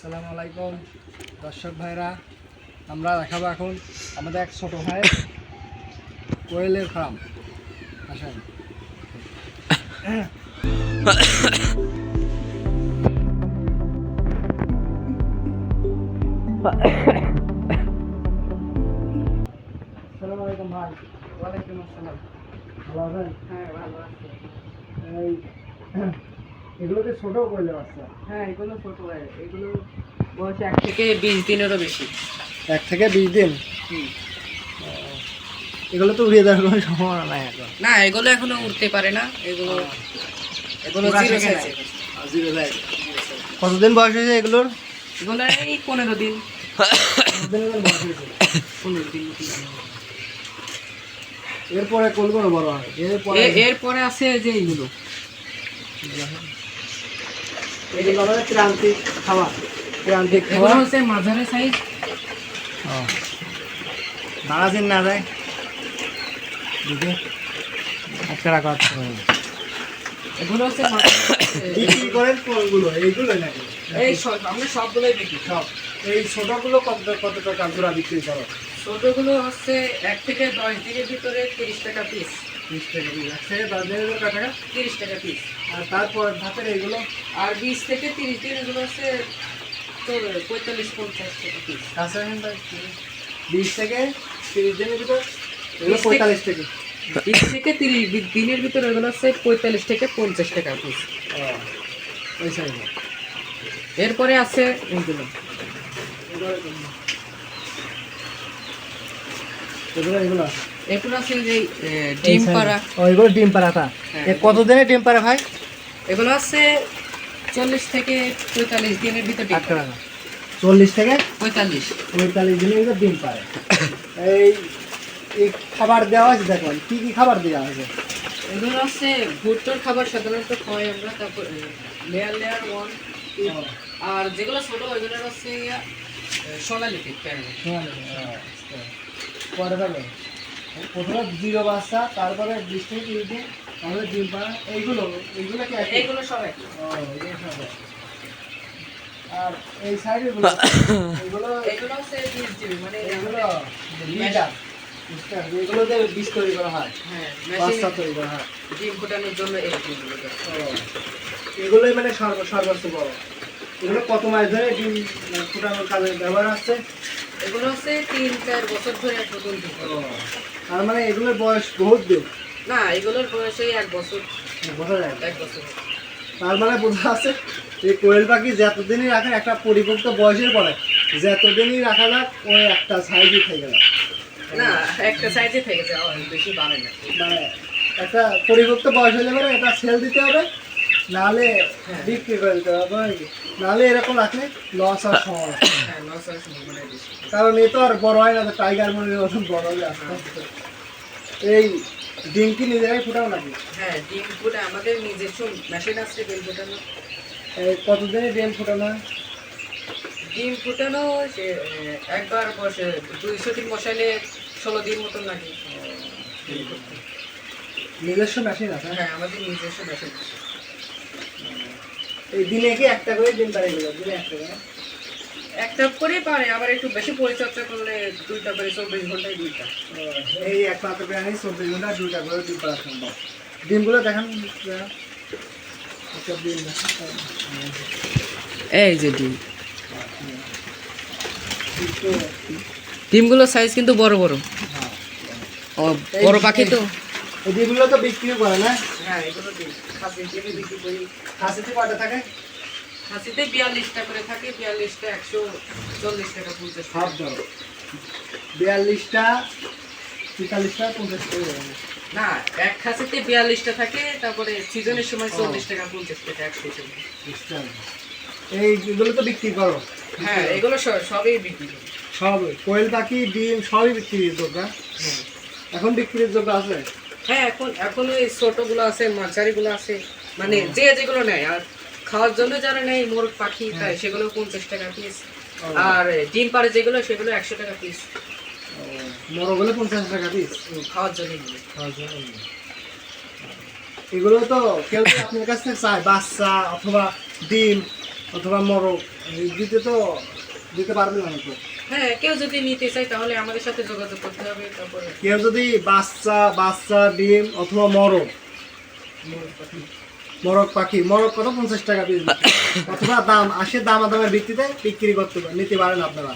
আসসালামু আলাইকুম দর্শক ভাইরা। আমরা দেখাবো এখন আমাদের এক ছোট ভাই কোয়েলের ফার্ম। আসেন। আসসালামু আলাইকুম ভাই ওয়ালাইকুম আসসালাম। ভালো আছেন? হ্যাঁ ভালো আছি। এই এগুলোকে ছোট কোয়েলের বাচ্চা হ্যাঁ এগুলো ছোট ভাই এগুলো বয়স এক থেকে বিশ দিনেরও বেশি। এক থেকে বিশ দিন? এগুলো তো উড়িয়ে দেওয়ার কোনো সম্ভাবনা নাই এখন। না এগুলো এখনও উঠতে পারে না। এগুলো এগুলো জিরো কতদিন বয়স হয়েছে এগুলোর? এগুলো এই পনেরো দিন। এরপরে কোলগুলো বড় হয়? এরপরে এরপরে আছে যে এইগুলো। এগুলো আমাদের ক্রান্তিক খাবার ক্রান্তিক খাবার হচ্ছে মাঝারি সাইজ দাঁড়াছেন না যায় দিদি রাখা এগুলো হচ্ছে বিক্রি করেন? কোনগুলো? এইগুলো নাকি? এই সব আমরা সবগুলোই বিক্রি সব। এই ছোটগুলো কত কত টাকা জোড়া বিক্রি করো? ছোটগুলো হচ্ছে এক থেকে দশ দিনের ভিতরে তিরিশ টাকা পিস বিশ টাকা পিস তিরিশ টাকা পিস আর তারপর ধাপের এইগুলো আর বিশ থেকে তিরিশ দিন এগুলো হচ্ছে তোর পঁয়তাল্লিশ পঞ্চাশ টাকা পিস বিশ থেকে তিরিশ দিনের ভিতর এগুলো পঁয়তাল্লিশ টাকা। বিশ থেকে তিরিশ দিনের ভিতরে এগুলো হচ্ছে পঁয়তাল্লিশ থেকে পঞ্চাশ টাকা পিস ও ওই সাইজে এরপরে আছে এগুলো। এগুলো এগুলো এরপর আছে যে ডিম পাড়া। ও এগুলো ডিম পাড়াটা হ্যাঁ। কত দিনে ডিম পাড়া ভাই? এগুলো আছে চল্লিশ থেকে পঁয়তাল্লিশ দিনের ভিতরে ডিম আট চল্লিশ থেকে? পঁয়তাল্লিশ। পঁয়তাল্লিশ দিনের ভিতর ডিম পাড়ে। এই খাবার দেওয়া আছে দেখুন কি কি খাবার দেওয়া আছে? এগুলো হচ্ছে ভুট্টোর খাবার সাধারণত খাওয়াই আমরা তারপর লেয়ার লেয়ার ওয়ান আর যেগুলো ছোট ওইগুলো হচ্ছে সোনালি পিক পরে প্রথমে জিরো বাচ্চা তারপরে বিশ থেকে তিরিশ দিন তারপরে ডিম পাড়া এইগুলো এইগুলো কি একই? এইগুলো সবাই ও, এগুলো সব। আর এই এগুলো এগুলো হচ্ছে বিশ জিবি মানে এগুলো লিটার এগুলোতে বীজ তৈরি করা হয় হ্যাঁ বাচ্চা তৈরি করা হয়। ডিম ফোটানোর জন্য এই এগুলোই মানে সর্ব- সর্বোচ্চ বড়। এগুলো কত মাস ধরে ডিম মানে ফুটানোর কাজে ব্যবহার আসছে এগুলো হচ্ছে তিন চার বছর ধরে তার মানে এগুলোর বয়স বহুত দিন? না এগুলোর বয়স এই এক বছর। বোঝা যায় এক? বছর। তার মানে বোঝা আছে এই কোয়েল পাখি যতদিনই রাখেন একটা পরিপক্ত বয়সের পরে যতদিনই রাখা যাক ওই একটা সাইজই থেকে গেল। না একটা সাইজে থেকে যায় বেশি বাড়ে না। মানে একটা পরিপক্ত বয়স হলে পরে এটা সেল দিতে হবে নাহলে হ্যাঁ। বিক্রি করে দিতে হবে নাকি? নাহলে এরকম রাখলে লস সম্ভাবনা হ্যাঁ লস হওয়ার সম্ভাবনা কারণ এ তো আর বড় হয় না তো টাইগার মনের মতন বড় হবে আস্তে আস্তে এই ডিম কি নিজেরাই ফুটাও নাকি? হ্যাঁ ডিম ফুটা আমাদের নিজস্ব মেশিন আছে ডিম ফোটানো। কতদিনে ডিম ফুটানো হয়? ডিম ফুটানো সে একবার বসে দুইশো দিন বসাইলে ষোলো দিন মতন লাগে। নিজস্ব মেশিন আছে? হ্যাঁ আমাদের নিজস্ব মেশিন এই দিনে কি একটা করে ডিম পারে দিনে একটা করে? একটা করে পারে আবার একটু বেশি পরিচর্যা করলে দুইটা করে চব্বিশ ঘন্টায় দুইটা। ও, এই একমাত্র প্রাণী চব্বিশ ঘণ্টা দুইটা করে ডিম পাড়া সম্ভব। ডিমগুলো দেখান দেখান। এই যে ডিম। ডিমগুলোর সাইজ কিন্তু বড় বড়। হ্যাঁ। বড় পাখি তো। এই ডিমগুলো তো বিক্রি করে না? হ্যাঁ এগুলো বিক্রি করি। খাসিতে কয়টা থাকে? খাসিতে বিয়াল্লিশটা করে থাকে বিয়াল্লিশটা একশো চল্লিশ টাকা পঞ্চাশ সব ধরো। বিয়াল্লিশটা তেতাল্লিশটা পঞ্চাশ দেবেন না এক খাসিতে বিয়াল্লিশটা থাকে তারপরে সিজনের সময় চল্লিশ টাকা পঞ্চাশ টাকা একশো চল্লিশ বুঝতে এই এগুলো তো বিক্রি করো। হ্যাঁ এগুলো সব- সবই বিক্রি করি। সব কোয়েল পাখি ডিম সবই বিক্রির যোগ্য। হ্যাঁ। এখন বিক্রির যোগ্য আছে? হ্যাঁ এখন এখন ওই ছোটগুলো আছে মাঝারিগুলো আছে। মানে যে যেগুলো নেয় আর খাওয়ার জন্য যারা নেয় মোরগ পাখি তাই সেগুলো পঞ্চাশ টাকা পিস আর ডিম পাড়ে যেগুলো সেগুলো একশো টাকা পিস ও, পঞ্চাশ টাকা পিস খাওয়ার জন্য নিয়ে এগুলো তো কেউ আপনার কাছ থেকে চায় বাচ্চা অথবা ডিম অথবা এই দিতে তো দিতে পারবেন না তো হ্যাঁ কেউ যদি নিতে চায় তাহলে আমাদের সাথে যোগাযোগ করতে হবে তারপরে। কেউ যদি বাচ্চা বাচ্চা ডিম অথবা মরক মরক পাখি মরক কত? পঞ্চাশ টাকা পিস। অথবা দাম আসে দাম দামের ভিত্তিতে বিক্রি করতে নিতে পারেন আপনারা।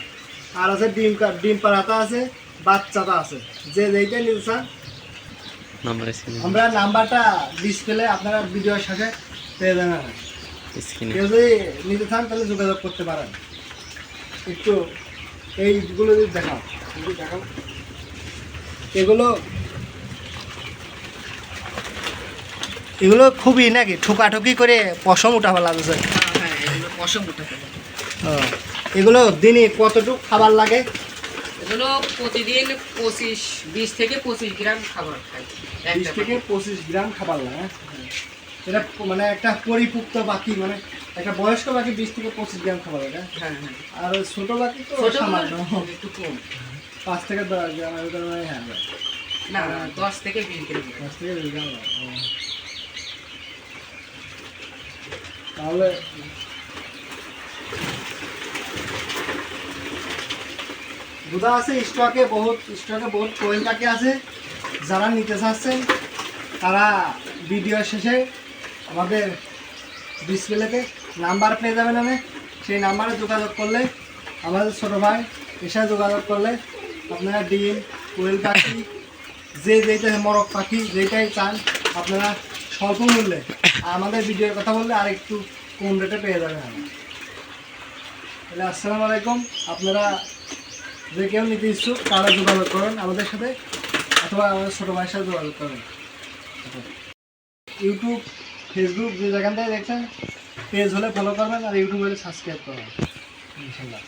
আর আছে ডিম ডিম পাড়াটা আছে বাচ্চাটা আছে। যে যেইটা নিতে চান। আমরা নাম্বারটা ডিসপ্লে আপনারা ভিডিওর সাথে পেয়ে যাবেন। কেউ যদি নিতে চান তাহলে যোগাযোগ করতে পারেন। একটু এইগুলো যদি দেখাও যদি দেখাও। এগুলো এগুলো খুবই নাকি ঠোকাঠুকি করে পশম উঠা ফেলা যাচ্ছে হ্যাঁ পশম উঠে ফেলে এগুলো দিনে কতটুকু খাবার লাগে? এগুলো প্রতিদিন পঁচিশ বিশ থেকে পঁচিশ গ্রাম খাবার খাই। বিশ থেকে পঁচিশ গ্রাম খাবার লাগে হ্যাঁ? এটা মানে একটা পরিপুক্ত পাখি মানে একটা বয়স্ক পাখি বিশ থেকে পঁচিশ গ্রাম খাবার লাগে হ্যাঁ? হ্যাঁ হ্যাঁ। আর ছোট পাখি তো সামান্য। একটু কম। পাঁচ থেকে দশ গ্রাম মানে হ্যাঁ না না, দশ থেকে বিশ গ্রাম পাঁচ থেকে বিশ গ্রাম তাহলে দুধা আছে স্টকে বহুত স্টকে বহুত কোয়েল পাখি আছে। যারা নিতে চাচ্ছেন তারা ভিডিও শেষে আমাদের ডিসপ্লেতে নাম্বার পেয়ে যাবেন আমি। সেই নাম্বারে যোগাযোগ করলে, আমাদের ছোটো ভাই এসে যোগাযোগ করলে আপনারা ডিম, কোয়েল পাখি, যে যেটা মরক পাখি যেটাই চান, আপনারা স্বল্প মূল্যে আমাদের ভিডিওর কথা বললে আর একটু কম রেটে পেয়ে যাবেন আমি তাহলে আসসালামু আলাইকুম। আপনারা যে কেউ নিতে ইচ্ছুক, তারা যোগাযোগ করেন আমাদের সাথে, অথবা আমাদের ছোটো ভাইয়ের সাথে যোগাযোগ করেন। ইউটিউব, ফেসবুক, যে যেখান থেকে দেখছেন পেজ হলে ফলো করবেন আর ইউটিউব সাবস্ক্রাইব করবেন ইনশাল্লাহ।